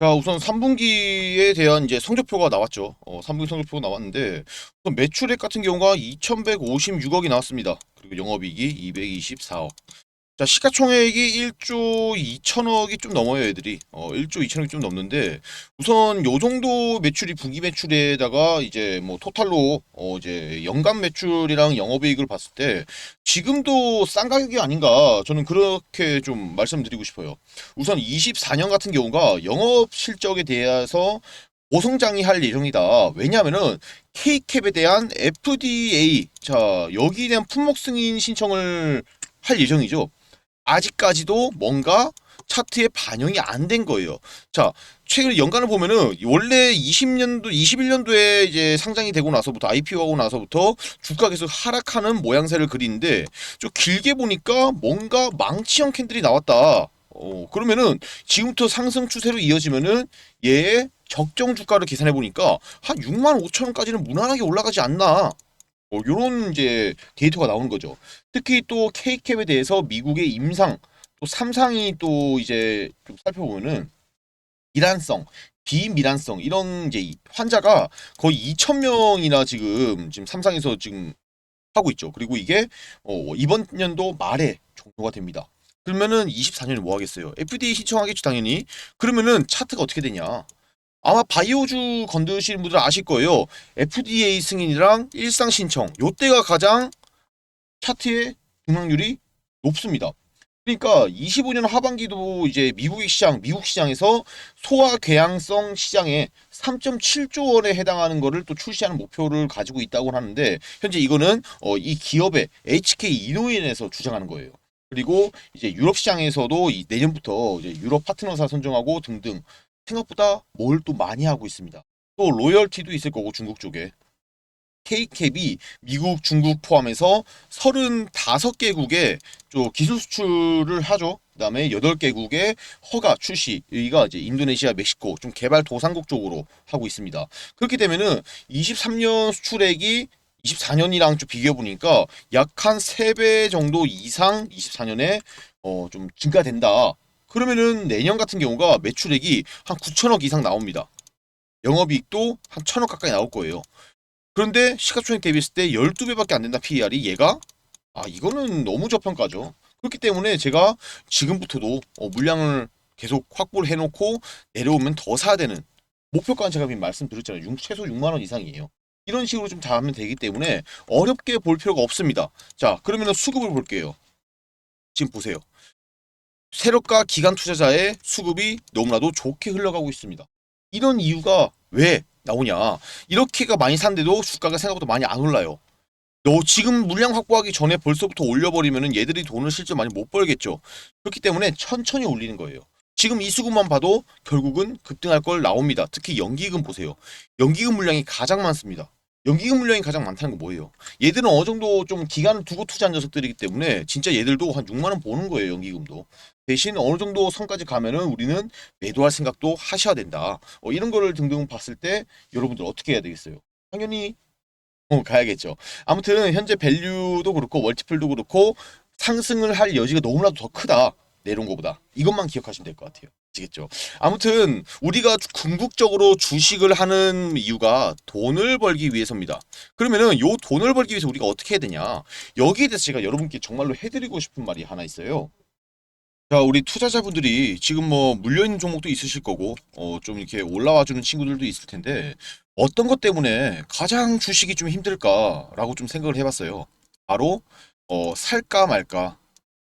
자, 우선 3분기에 대한 이제 성적표가 나왔죠. 어, 3분기 성적표가 나왔는데 우선 매출액 같은 경우가 2,156억이 나왔습니다. 그리고 영업이익이 224억. 자, 시가총액이 1조 2천억이 좀 넘어요, 애들이. 어, 1조 2천억이 좀 넘는데 우선 요 정도 매출이 분기 매출에다가 이제 뭐 토탈로 어, 이제 연간 매출이랑 영업이익을 봤을 때 지금도 싼 가격이 아닌가 저는 그렇게 좀 말씀드리고 싶어요. 우선 24년 같은 경우가 영업 실적에 대해서 고성장이 할 예정이다. 왜냐하면은 K캡에 대한 FDA 자 여기에 대한 품목 승인 신청을 할 예정이죠. 아직까지도 뭔가 차트에 반영이 안 된 거예요. 자, 최근 연간을 보면은 원래 20년도, 21년도에 이제 상장이 되고 나서부터 IPO하고 나서부터 주가 계속 하락하는 모양새를 그리는데 좀 길게 보니까 뭔가 망치형 캔들이 나왔다. 어, 그러면은 지금부터 상승 추세로 이어지면은 얘의 적정 주가를 계산해 보니까 한 6만 5천 원까지는 무난하게 올라가지 않나. 어, 요런 이제 데이터가 나오는 거죠. 특히 또 K캡에 대해서 미국의 임상 또 삼상이 또 이제 좀 살펴보면은 미란성, 비미란성 이런 이제 이 환자가 거의 2천 명이나 지금 지금 삼상에서 지금 하고 있죠. 그리고 이게 어, 이번 년도 말에 종료가 됩니다. 그러면은 24년에 뭐 하겠어요? FDA 신청하겠죠, 당연히. 그러면은 차트가 어떻게 되냐? 아마 바이오주 건드시는 분들 아실 거예요. FDA 승인이랑 일상 신청. 요때가 가장 차트의 등락률이 높습니다. 그러니까 25년 하반기도 이제 미국의 시장, 미국 시장에서 소화궤양성 시장에 3.7조 원에 해당하는 거를 또 출시하는 목표를 가지고 있다고 하는데 현재 이거는 어, 이 기업의 HK 이노인에서 주장하는 거예요. 그리고 이제 유럽 시장에서도 이 내년부터 이제 유럽 파트너사 선정하고 등등 생각보다 뭘 또 많이 하고 있습니다. 또 로열티도 있을 거고 중국 쪽에 K캡이 미국, 중국 포함해서 35개국에 좀 기술 수출을 하죠. 그다음에 8개국의 허가 출시 여기가 이제 인도네시아, 멕시코 좀 개발 도상국 쪽으로 하고 있습니다. 그렇게 되면은 23년 수출액이 24년이랑 좀 비교해 보니까 약 한 3배 정도 이상 24년에 어 좀 증가된다. 그러면은 내년 같은 경우가 매출액이 한 9천억 이상 나옵니다. 영업이익도 한 천억 가까이 나올 거예요. 그런데 시가총액 대비했을 때 12배밖에 안 된다 PER이 얘가 아 이거는 너무 저평가죠. 그렇기 때문에 제가 지금부터도 어, 물량을 계속 확보를 해놓고 내려오면 더 사야 되는 목표가는 제가 말씀드렸잖아요. 육- 최소 6만 원 이상이에요. 이런 식으로 좀 잡으면 되기 때문에 어렵게 볼 필요가 없습니다. 자 그러면 수급을 볼게요. 지금 보세요. 세력가 기관 투자자의 수급이 너무나도 좋게 흘러가고 있습니다. 이런 이유가 왜 나오냐? 이렇게가 많이 산데도 주가가 생각보다 많이 안 올라요. 너 지금 물량 확보하기 전에 벌써부터 올려버리면은 얘들이 돈을 실제 많이 못 벌겠죠. 그렇기 때문에 천천히 올리는 거예요. 지금 이 수급만 봐도 결국은 급등할 걸 나옵니다. 특히 연기금 보세요. 연기금 물량이 가장 많습니다. 연기금 물량이 가장 많다는 건 뭐예요? 얘들은 어느 정도 좀 기간을 두고 투자한 녀석들이기 때문에 진짜 얘들도 한 6만 원 버는 거예요, 연기금도. 대신 어느 정도 선까지 가면은 우리는 매도할 생각도 하셔야 된다. 어, 이런 거를 등등 봤을 때 여러분들 어떻게 해야 되겠어요? 당연히 어, 가야겠죠. 아무튼 현재 밸류도 그렇고 월티플도 그렇고 상승을 할 여지가 너무나도 더 크다. 내려온 것보다. 이것만 기억하시면 될 것 같아요. 아시겠죠? 아무튼 우리가 궁극적으로 주식을 하는 이유가 돈을 벌기 위해서입니다. 그러면은 요 돈을 벌기 위해서 우리가 어떻게 해야 되냐? 여기에 대해서 제가 여러분께 정말로 해드리고 싶은 말이 하나 있어요. 자, 우리 투자자분들이 지금 뭐 물려있는 종목도 있으실 거고, 어, 좀 이렇게 올라와 주는 친구들도 있을 텐데, 어떤 것 때문에 가장 주식이 좀 힘들까라고 좀 생각을 해봤어요. 바로, 어, 살까 말까, 뭐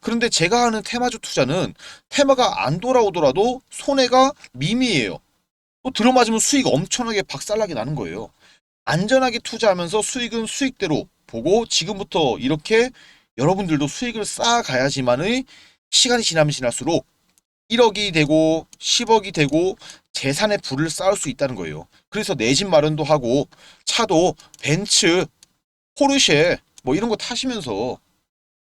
그런데 제가 하는 테마주 투자는 테마가 안 돌아오더라도 손해가 미미해요. 또 들어맞으면 수익 엄청나게 박살나게 나는 거예요. 안전하게 투자하면서 수익은 수익대로 보고 지금부터 이렇게 여러분들도 수익을 쌓아가야지만의 시간이 지나면 지날수록 1억이 되고 10억이 되고 재산의 부를 쌓을 수 있다는 거예요. 그래서 내 집 마련도 하고 차도 벤츠, 포르쉐 뭐 이런 거 타시면서